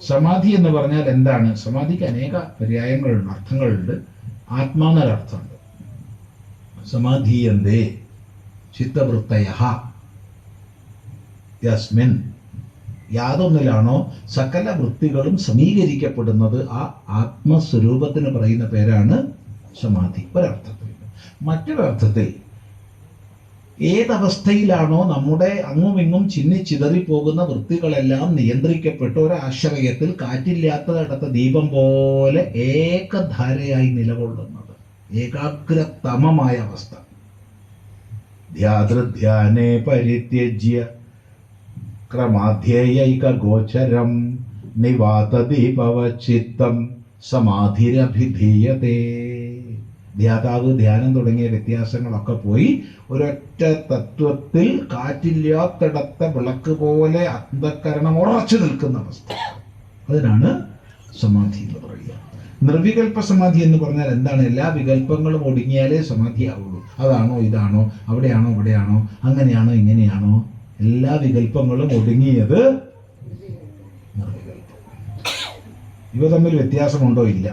സമാധി എന്ന് പറഞ്ഞാൽ എന്താണ്? സമാധിക്ക് അനേക പര്യായങ്ങളുണ്ട് അർത്ഥങ്ങളുണ്ട്. ആത്മാനൊരർത്ഥമുണ്ട് സമാധീയന്തേ ചിത്തവൃത്തയ യസ്മിൻ. യാതൊന്നിലാണോ സകല വൃത്തികളും സമീകരിക്കപ്പെടുന്നത്? ആ ആത്മസ്വരൂപത്തിന് പറയുന്ന പേരാണ് സമാധി. ഒരർത്ഥത്തിൽ. മറ്റൊരർത്ഥത്തിൽ ഏതവസ്ഥയിലാണോ നമ്മുടെ അങ്ങും ഇങ്ങും ചിന്നി ചിതറിപ്പോകുന്ന വൃത്തികളെല്ലാം നിയന്ത്രിക്കപ്പെട്ട ഒരാശ്രയത്തിൽ കാറ്റില്ലാത്തടത്ത ദീപം പോലെ ഏകധാരയായി നിലകൊള്ളുന്നത്. ഏകാഗ്രതമമായ അവസ്ഥ. ധ്യാതൃധ്യാനേ പരിത്യജ്യ. ക്രമാധ്യേയൈക ഗോചരം. നിവാതദീപവചിത്തം സമാധിരഭിധീയതേ. ധ്യാതാവ് ധ്യാനം തുടങ്ങിയ വ്യത്യാസങ്ങളൊക്കെ പോയി ഒരൊറ്റ തത്വത്തിൽ കാറ്റില്ലാത്തടത്ത വിളക്ക് പോലെ അന്ധകരണം ഉറച്ചു നിൽക്കുന്ന അവസ്ഥ. അതിനാണ് സമാധി എന്ന് പറയുക. നിർവികൽപ്പ സമാധി എന്ന് പറഞ്ഞാൽ എന്താണ്? എല്ലാ വികല്പങ്ങളും ഒടുങ്ങിയാലേ സമാധിയാവുള്ളൂ. അതാണോ ഇതാണോ? അവിടെയാണോ ഇവിടെയാണോ? അങ്ങനെയാണോ ഇങ്ങനെയാണോ? എല്ലാ വികല്പങ്ങളും ഒടുങ്ങിയത് നിർവികൽപ്പം. ഇവ തമ്മിൽ വ്യത്യാസമുണ്ടോ? ഇല്ല.